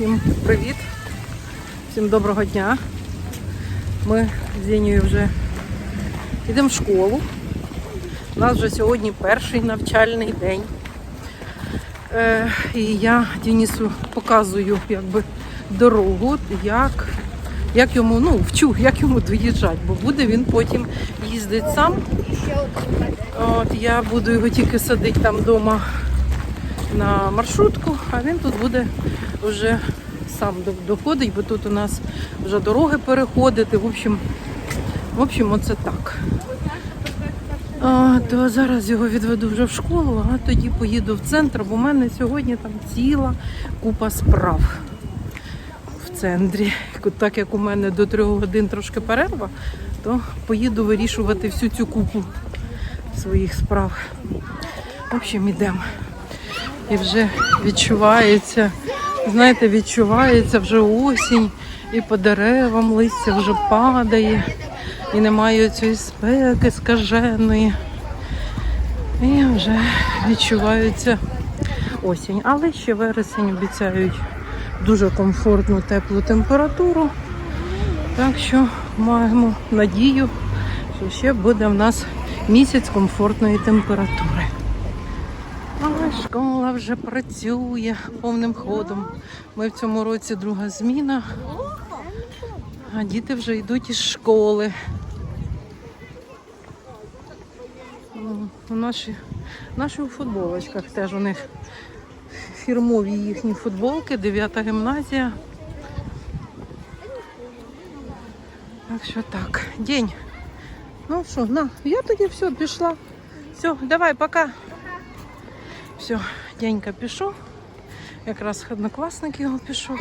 Всім привіт, всім доброго дня. Ми з Зінією вже йдемо в школу. У нас вже сьогодні перший навчальний день. Е, і я Денису показую якби, дорогу, як, як йому, ну, вчу, як йому доїжджати, бо буде він потім їздити сам. От я буду його тільки садити там вдома на маршрутку, а він тут буде вже сам доходить, бо тут у нас вже дороги переходити. В общем, в общем, оце так. А, то зараз його відведу вже в школу, а тоді поїду в центр, бо в мене сьогодні там ціла купа справ в центрі. Так як у мене до трьох годин трошки перерва, то поїду вирішувати всю цю купу своїх справ. В общем, ідемо. І вже відчувається, знаєте, відчувається вже осінь, і по деревам листя вже падає, і немає цієї спеки скаженої. І вже відчувається осінь. Але ще вересень обіцяють дуже комфортну теплу температуру. Так що маємо надію, що ще буде в нас місяць комфортної температури. Школа вже працює повним ходом. Ми в цьому році друга зміна, а діти вже йдуть із школи. У наші, наші у футболочках теж у них фірмові їхні футболки, 9 гімназія. Так що так, день. Ну що, на, я тоді все, пішла. Все, давай, пока. Все, дядька пішов. Якраз однокласник його пішов.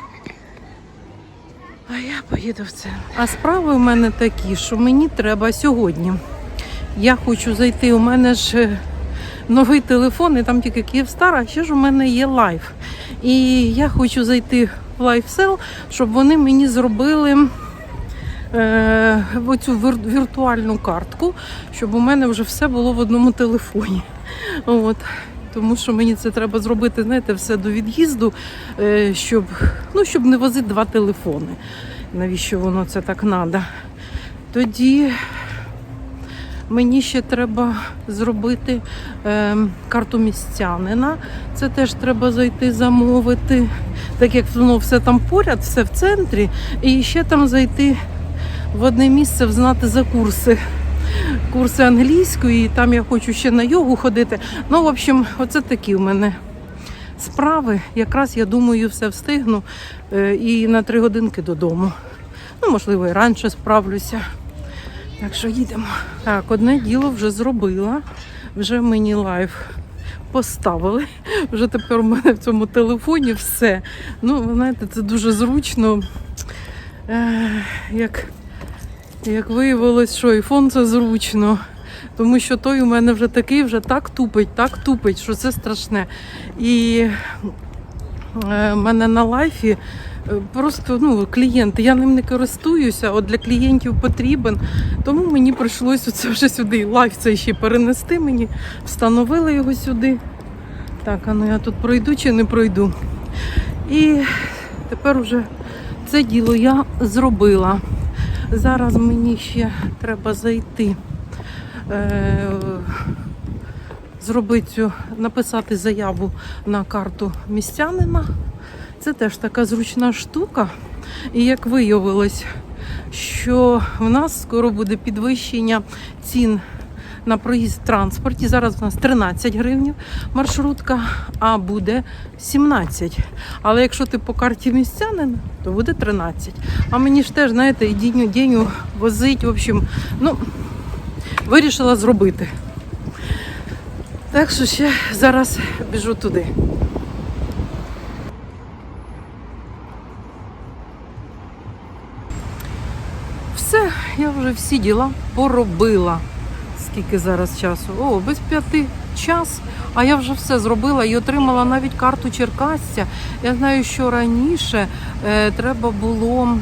А я поїду в центр. А справи у мене такі, що мені треба сьогодні. Я хочу зайти, у мене ж е, новий телефон, і там тільки Київстар, а ще ж у мене є лайф. І я хочу зайти в LifeSell, щоб вони мені зробили е, оцю вір- віртуальну картку, щоб у мене вже все було в одному телефоні. От. Тому що мені це треба зробити, знаєте, все до від'їзду, е, щоб, ну, щоб не возити два телефони. Навіщо воно це так треба? Тоді мені ще треба зробити е, карту містянина. Це теж треба зайти замовити, так як воно все там поряд, все в центрі. І ще там зайти в одне місце, взнати за курси. Курси англійської, і там я хочу ще на йогу ходити. Ну, в общем, оце такі в мене справи. Якраз я думаю, все встигну е, і на три годинки додому. Ну, можливо, і раніше справлюся. Так що їдемо. Так, одне діло вже зробила. Вже мені лайф поставили. Вже тепер у мене в цьому телефоні все. Ну, знаєте, це дуже зручно. Як як виявилось, що айфон це зручно, тому що той у мене вже такий, вже так тупить, так тупить, що це страшне. І е, в мене на лайфі е, просто ну, клієнти, я ним не користуюся, от для клієнтів потрібен. Тому мені прийшлося це вже сюди. Лайф цей ще перенести мені, встановили його сюди. Так, а ну я тут пройду чи не пройду. І тепер уже це діло я зробила. Зараз мені ще треба зайти, е, зробити цю, написати заяву на карту містянина. Це теж така зручна штука. І як виявилось, що в нас скоро буде підвищення цін на проїзд в транспорті. Зараз у нас 13 гривень маршрутка, а буде 17. Але якщо ти по карті містянин, то буде 13. А мені ж теж, знаєте, і діню діню возить. В общем, ну, вирішила зробити. Так що ще зараз біжу туди. Все, я вже всі діла поробила. Скільки зараз часу? О, без п'яти час. А я вже все зробила і отримала навіть карту Черкасця. Я знаю, що раніше е, треба було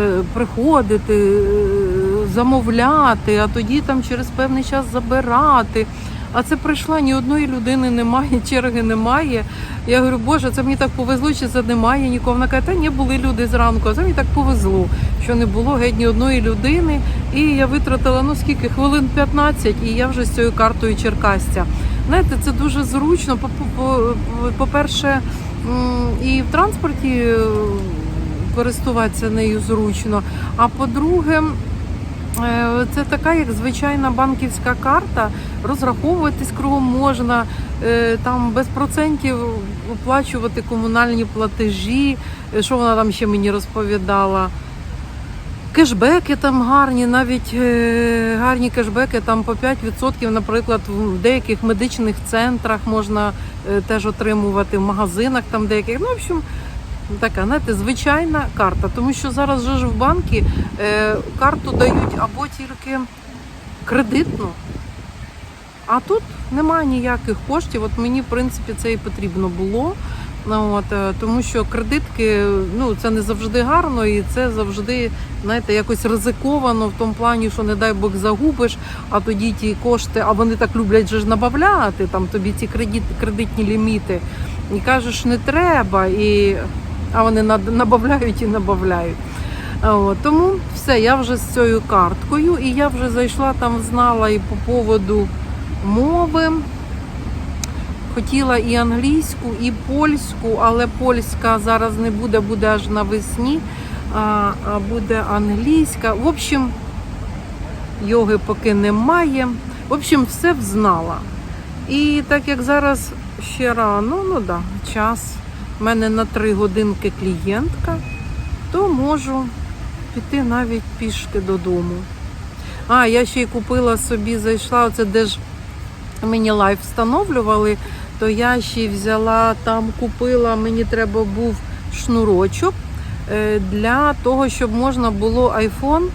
е, приходити, е, замовляти, а тоді там через певний час забирати. А це прийшла, ні одної людини немає, черги немає. Я говорю, Боже, це мені так повезло, чи це немає нікого. Вона каже, та ні, були люди зранку, а це мені так повезло, що не було геть ні одної людини. І я витратила ну скільки хвилин 15, і я вже з цією картою Черкастя. Знаєте, це дуже зручно. По- по- по- По-перше, і в транспорті е, користуватися нею зручно. А по-друге, це така, як звичайна банківська карта. Розраховуватись кругом можна, е, там без процентів оплачувати комунальні платежі. Е, Що вона там ще мені розповідала? Кешбеки там гарні, навіть е, гарні кешбеки там по 5%, наприклад, в деяких медичних центрах можна е, теж отримувати, в магазинах там деяких. Ну, в общем, така, знаєте, звичайна карта. Тому що зараз же ж в банки е, карту дають або тільки кредитну, а тут немає ніяких коштів. От мені, в принципі, це і потрібно було. Ну, От, е, тому що кредитки ну, це не завжди гарно, і це завжди знаєте, якось ризиковано в тому плані, що не дай Бог загубиш, а тоді ті кошти, а вони так люблять же ж набавляти там тобі ці кредит, кредитні ліміти. І кажеш, не треба, і, а вони набавляють і набавляють. От, тому все, я вже з цією карткою, і я вже зайшла там, знала і по поводу мови. Хотіла і англійську, і польську, але польська зараз не буде, буде аж навесні, а, буде англійська. В общем, йоги поки немає. В общем, все взнала. І так як зараз ще рано, ну да, час. У мене на три годинки клієнтка, то можу піти навіть пішки додому. А, я ще й купила собі, зайшла, оце де ж мені лайф встановлювали, то я ще й взяла там, купила, мені треба був шнурочок е, для того, щоб можна було iPhone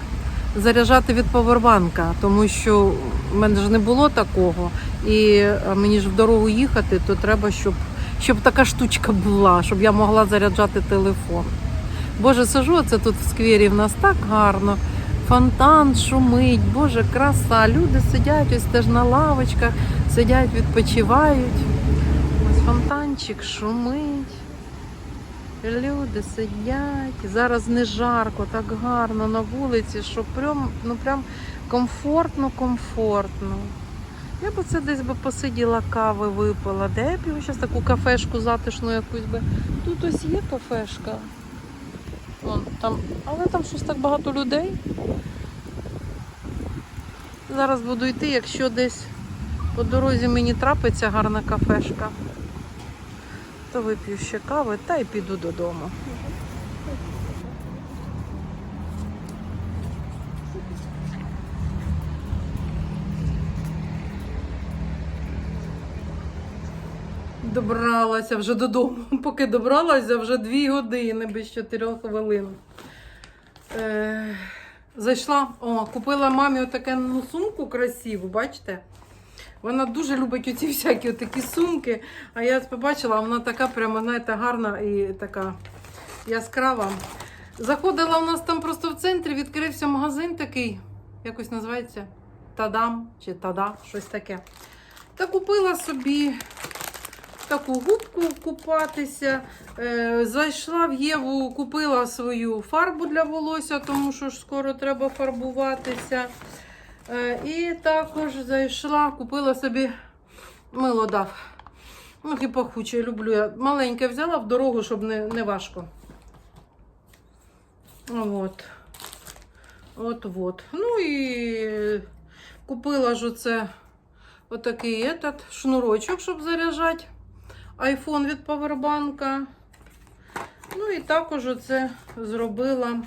заряджати від повербанка, тому що в мене ж не було такого. І мені ж в дорогу їхати, то треба, щоб, щоб така штучка була, щоб я могла заряджати телефон. Боже, сижу це тут в сквері, в нас так гарно. Фонтан шумить, боже, краса. Люди сидять ось теж на лавочках, сидять, відпочивають. Ось фонтанчик шумить. Люди сидять. Зараз не жарко, так гарно на вулиці, що прям, ну прям комфортно, комфортно. Я б це десь би посиділа, кави випила. Де б його зараз таку кафешку затишну якусь би. Тут ось є кафешка. Вон, там, але там щось так багато людей. Зараз буду йти, якщо десь по дорозі мені трапиться гарна кафешка, то вип'ю ще кави та й піду додому. Добралася вже додому. Поки добралася, вже дві години без чотирьох хвилин. Е, зайшла, о, купила мамі отаке ну, сумку красиву, бачите? Вона дуже любить оці всякі такі сумки. А я побачила, вона така прямо, знаєте, гарна і така яскрава. Заходила у нас там просто в центрі, відкрився магазин такий, якось називається Тадам чи Тада, щось таке. Та купила собі таку губку купатися. Е, зайшла в Єву, купила свою фарбу для волосся, тому що ж скоро треба фарбуватися. Е, і також зайшла, купила собі мило дав. Ну, і пахуче, люблю я. Маленьке взяла в дорогу, щоб не, не важко. От. От от. Ну і купила ж оце отакий этот шнурочок, щоб заряджати айфон від павербанка. Ну і також оце зробила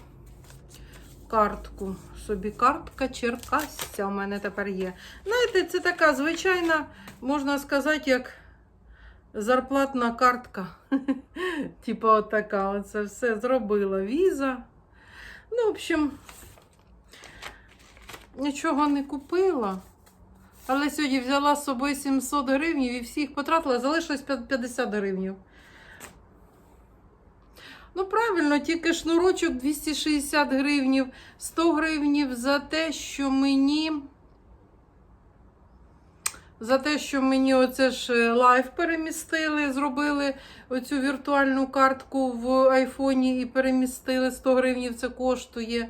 картку. Собі картка Черкасця у мене тепер є. Знаєте, це така звичайна, можна сказати, як зарплатна картка. Типа отака. Оце все зробила. Віза. Ну, в общем, нічого не купила. Але сьогодні взяла з собою 700 гривень і всіх потратила, залишилось 50 гривень. Ну, правильно, тільки шнурочок 260 гривень, 100 гривень за те, що мені за те, що мені оце ж е, лайф перемістили, зробили оцю віртуальну картку в айфоні і перемістили 100 гривень це коштує.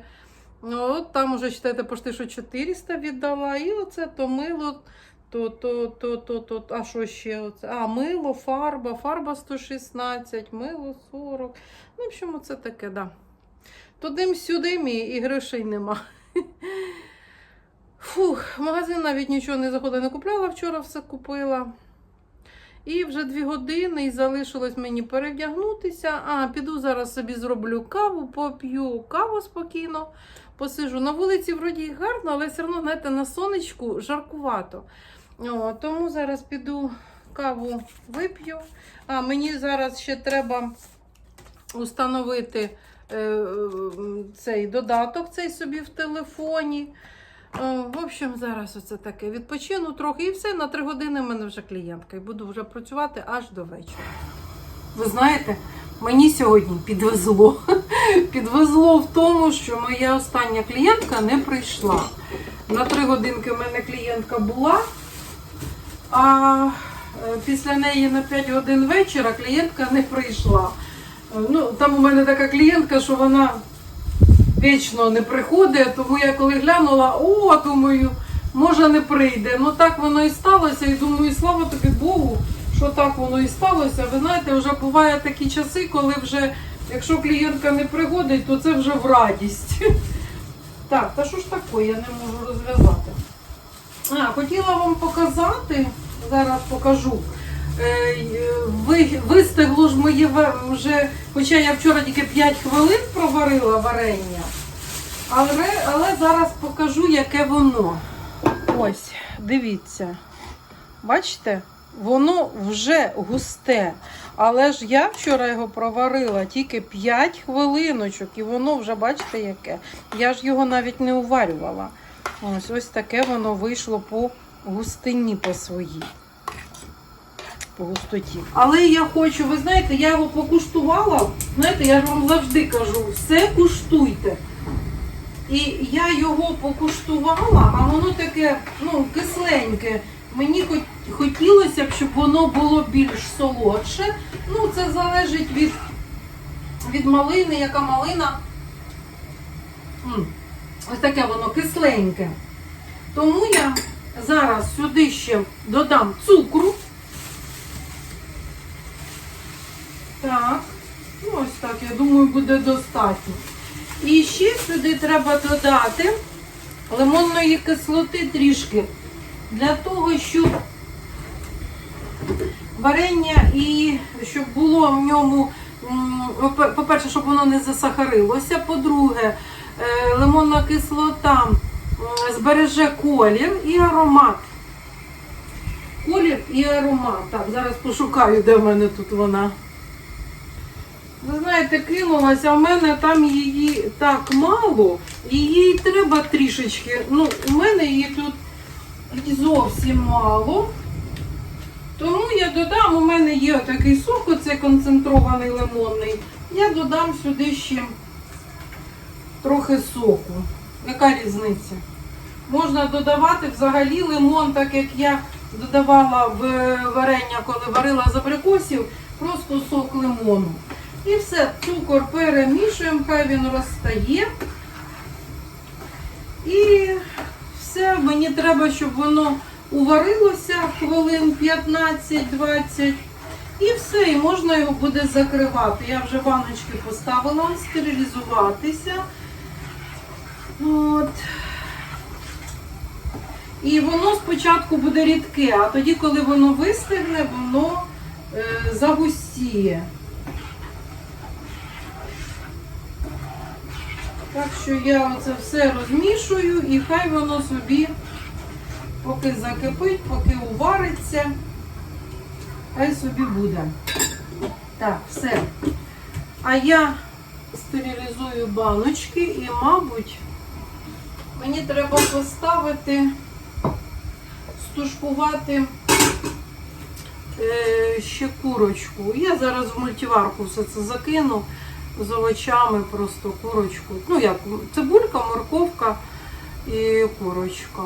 Ну, От там уже читайте, пошти, що 400 віддала. І оце то мило, то, то, то, то, то, а що ще? Оце? А, мило, фарба, фарба 116, мило 40. Ну, в общем, це таке, да. Тудим сюдим і, і грошей нема. Фух, магазин навіть нічого не заходила, не купляла, вчора все купила. І вже дві години і залишилось мені перевдягнутися. А, піду зараз собі зроблю каву, поп'ю каву спокійно, посижу. На вулиці вроді гарно, але все одно, знаєте, на сонечку жаркувато. О, тому зараз піду каву вип'ю. А мені зараз ще треба установити е, цей додаток цей собі в телефоні. В общем, зараз оце таке. Відпочину трохи і все. На три години в мене вже клієнтка. І буду вже працювати аж до вечора. Ви знаєте, мені сьогодні підвезло. Підвезло в тому, що моя остання клієнтка не прийшла. На три годинки в мене клієнтка була, а е, після неї на 5 годин вечора клієнтка не прийшла. Е, Ну, там у мене така клієнтка, що вона вічно не приходить, тому я коли глянула, о, думаю, може не прийде. Ну так воно і сталося. І думаю, слава тобі Богу, що так воно і сталося. Ви знаєте, вже бувають такі часи, коли вже, якщо клієнтка не приходить, то це вже в радість. Так, та що ж таке, я не можу розв'язати. А, хотіла вам показати, зараз покажу. Е, ви- Вистигло ж моє вже, хоча я вчора тільки 5 хвилин проварила варення, але, але зараз покажу, яке воно. Ось, дивіться. Бачите, воно вже густе. Але ж я вчора його проварила тільки 5 хвилиночок, і воно вже, бачите, яке. Я ж його навіть не уварювала. Ось ось таке воно вийшло по густині по своїй. По густоті. Але я хочу, ви знаєте, я його покуштувала. Знаєте, я ж вам завжди кажу, все куштуйте. І я його покуштувала, а воно таке, ну, кисленьке. Мені хотілося б, щоб воно було більш солодше. Ну, це залежить від, від малини, яка малина. Ось таке воно кисленьке. Тому я зараз сюди ще додам цукру. Так, ну ось так, я думаю, буде достатньо. І ще сюди треба додати лимонної кислоти трішки. Для того, щоб варення і щоб було в ньому, по- по-перше, щоб воно не засахарилося. По-друге, е, лимонна кислота збереже колір і аромат. Колір і аромат. Так, зараз пошукаю, де в мене тут вона. Ви знаєте, кинулася, в мене там її так мало, їй треба трішечки. Ну, у мене її тут зовсім мало. Тому я додам, у мене є такий сок, оце концентрований лимонний. Я додам сюди ще трохи соку. Яка різниця? Можна додавати взагалі лимон, так як я додавала в варення, коли варила з абрикосів, просто сок лимону. І все, цукор перемішуємо, хай він розстає. І все, мені треба, щоб воно уварилося хвилин 15-20. І все, і можна його буде закривати. Я вже баночки поставила стерилізуватися. От. І воно спочатку буде рідке, а тоді, коли воно вистигне, воно е, загустіє. Так що я оце все розмішую і хай воно собі поки закипить, поки увариться, хай собі буде. Так, все. А я стерилізую баночки і, мабуть, мені треба поставити, стушкувати е, ще курочку. Я зараз в мультиварку все це закину з овочами, просто курочку. Ну як, цибулька, морковка і курочка.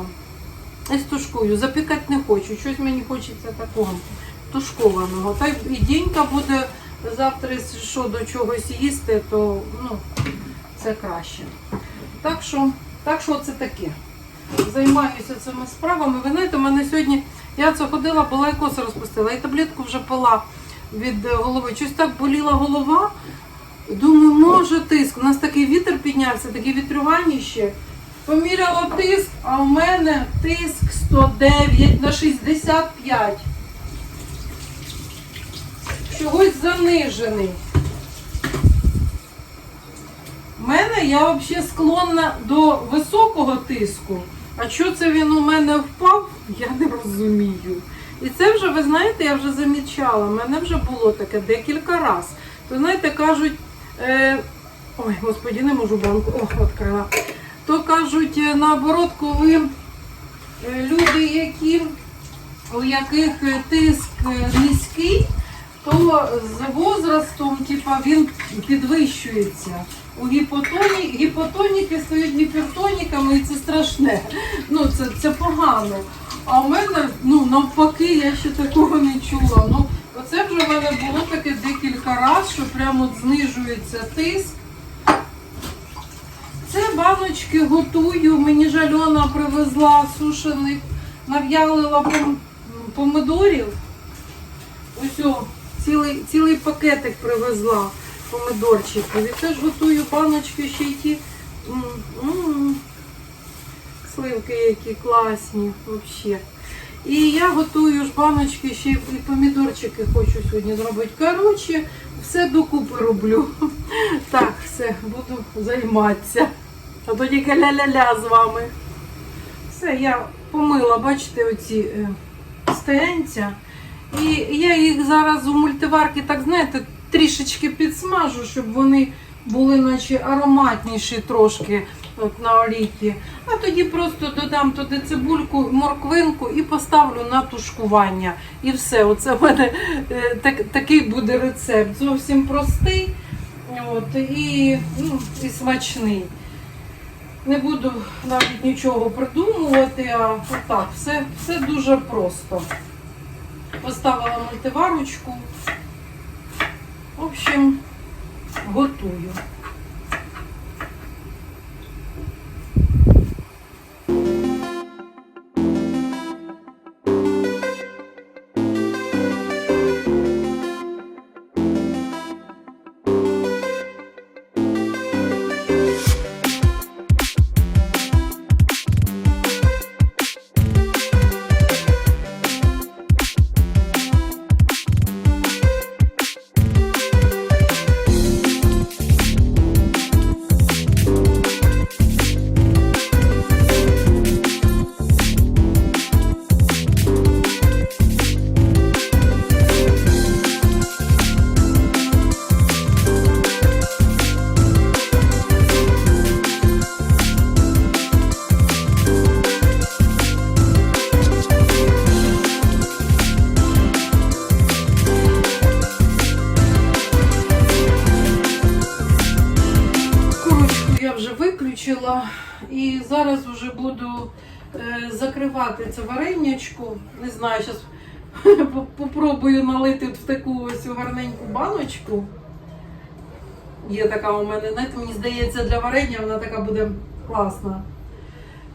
і стушкую. Запікати не хочу. Щось мені хочеться такого тушкованого. Та й і дінька буде завтра, що до чогось їсти, то ну, це краще. Так що, так що це таке. Займаюся цими справами. Ви знаєте, у мене сьогодні я це ходила, була і коси розпустила, і таблетку вже пила від голови. Щось так боліла голова. Думаю, може тиск. У нас такий вітер піднявся, такі вітрюганіще. Поміряла тиск, а у мене тиск 109 на 65. Чогось занижений. У мене я взагалі склонна до високого тиску. А що це він у мене впав, я не розумію. І це вже, ви знаєте, я вже замічала, в мене вже було таке декілька разів. То знаєте, кажуть, е, ой, господі, не можу банку, о, відкрила. То кажуть, е, наоборот, коли е, люди, які, у яких тиск низький, то з возрастом типа, він підвищується. У гіпотоні, гіпотоніки стають гіпертоніками, і це страшне. Ну, це, це погано. А у мене, ну, навпаки, я ще такого не чула. Ну, оце вже в мене було таке декілька разів, що прямо знижується тиск. Це баночки готую. Мені жальона привезла сушених, нав'ялила пом- помидорів. Ось о, цілий, цілий пакетик привезла помидорчиків. І теж готую баночки ще й ті. м, м, Сливки які класні взагалі. І я готую ж баночки ще і помідорчики хочу сьогодні зробити. Коротше, все докупи роблю. Так, все, буду займатися. А то тільки ля-ля-ля з вами. Все, я помила, бачите, оці е, стоянця. І я їх зараз у мультиварці, так знаєте, трішечки підсмажу, щоб вони були наче ароматніші трошки от, на олійці. А тоді просто додам туди цибульку, морквинку і поставлю на тушкування. І все. Оце в мене е, так, такий буде рецепт. Зовсім простий от, і, ну, і смачний. Не буду навіть нічого придумувати, а отак, все, все дуже просто. Поставила мультиварочку. В общем, готую. Це варенячку. Не знаю, зараз попробую налити в таку ось гарненьку баночку. Є така у мене, знаєте, мені здається, для варення вона така буде класна.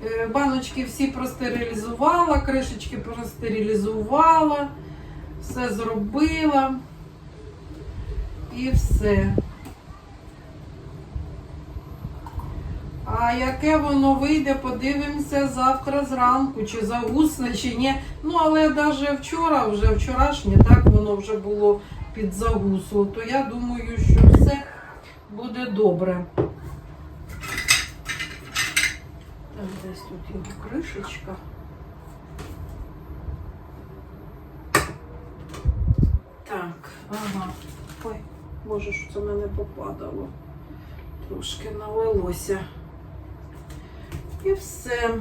Е, Баночки всі простерилізувала, кришечки простерилізувала, все зробила і все. А яке воно вийде, подивимося завтра зранку, чи загусне, чи ні. Ну, але навіть вчора, вже вчорашнє, так воно вже було під загусло, то я думаю, що все буде добре. Так, десь тут є кришечка. Так, ага. Ой, боже, що це мене попадало. Трошки налилося. І все.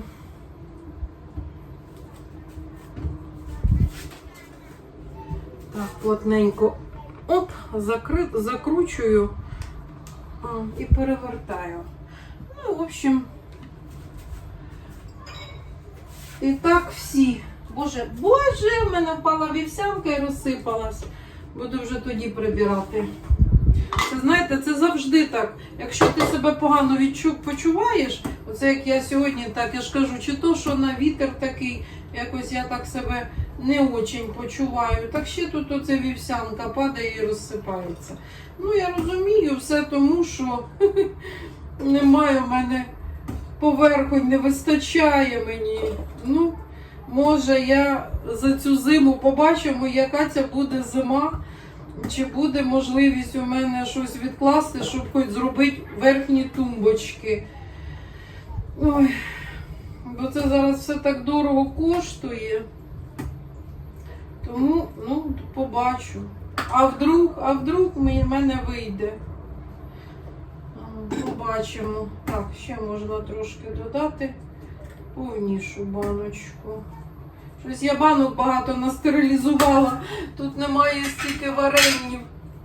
Так, плотненько оп, закри... закручую і перевертаю. Ну, в общем, І так всі. Боже, боже, в мене впала вівсянка і розсипалась. Буду вже тоді прибирати. Це знаєте, це завжди так. Якщо ти себе погано відчу, почуваєш, оце як я сьогодні, так я ж кажу, чи то, що на вітер такий, якось я так себе не очень почуваю. Так ще тут оце вівсянка падає і розсипається. Ну, я розумію, все тому, що немає в мене поверхонь, не вистачає мені. Ну, може, я за цю зиму побачимо, яка це буде зима. Чи буде можливість у мене щось відкласти, щоб хоч зробити верхні тумбочки. Ой, бо це зараз все так дорого коштує. Тому, ну, побачу. А вдруг, а вдруг в мене вийде. Побачимо. Так, ще можна трошки додати повнішу баночку. Щось я банок багато настерилізувала. Тут немає стільки варенів,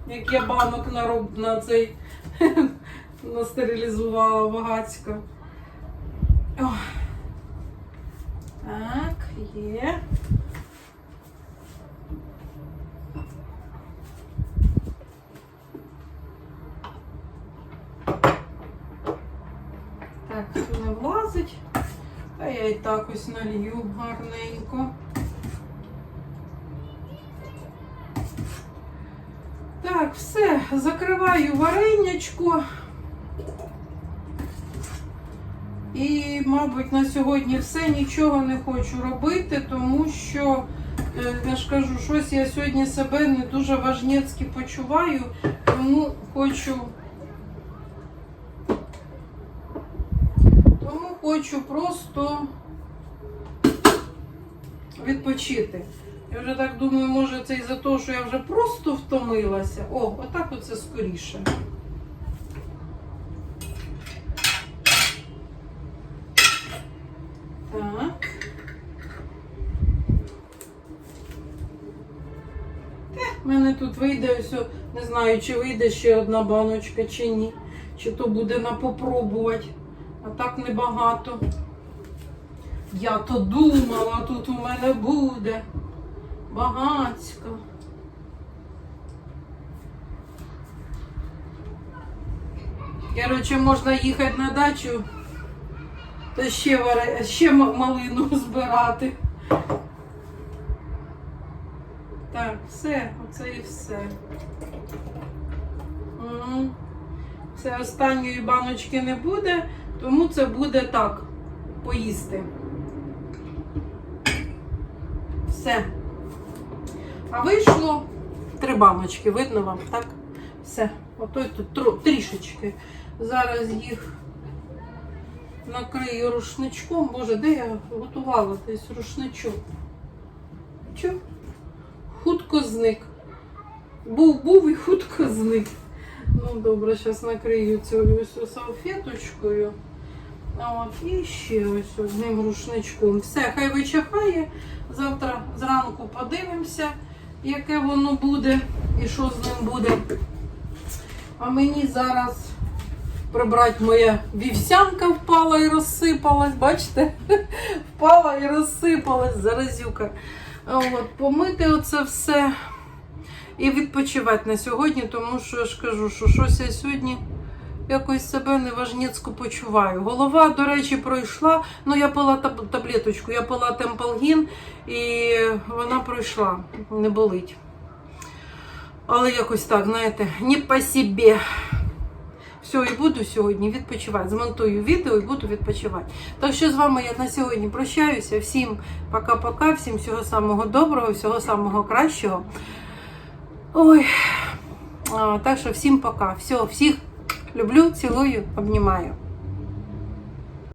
як я банок на, роб- на цей настерилізувала багацько. Так, є. Так, тут не влазить. Та я і так ось налью гарненько. Так, все, закриваю варенячко. І, мабуть, на сьогодні все нічого не хочу робити, тому що, е, я ж кажу, щось я сьогодні себе не дуже важнєцьки почуваю, тому хочу. Тому хочу просто відпочити. Я вже так думаю, може це із-за того, що я вже просто втомилася. О, отак оце скоріше. Так. У мене тут вийде ось, не знаю, чи вийде ще одна баночка, чи ні. Чи то буде на попробувати. Так небагато. Я то думала, тут у мене буде багацько. Коротше, можна їхати на дачу, та ще, ще малину збирати. Так, все, оце і все. М. Це останньої баночки не буде, тому це буде так, поїсти. Все. А вийшло три баночки, видно вам, так? Все. Ото тут трішечки. Зараз їх накрию рушничком. Боже, де я готувала десь рушничок? Чо? Хутко зник. Був, був і хутко зник. Ну, добре, зараз накрию цю салфеточкою. От, і ще ось одним рушничком. Все, хай вичахає. Завтра зранку подивимося, яке воно буде і що з ним буде. А мені зараз прибрати моя вівсянка впала і розсипалась. Бачите? Впала і розсипалась заразюка. От, помити оце все і відпочивати на сьогодні, тому що я ж кажу, що щось я сьогодні якось себе неважнецько почуваю. Голова, до речі, пройшла. Ну, я пила таб- таблеточку, я пила темпалгін і вона пройшла, не болить. Але якось так, знаєте, не по собі. Все, і буду сьогодні відпочивати. Змонтую відео і буду відпочивати. Так що з вами я на сьогодні прощаюся. Всім пока-пока, всім всього самого доброго, всього самого кращого. Ой, а, так що всім пока. Все, всіх люблю, цілую, обнімаю.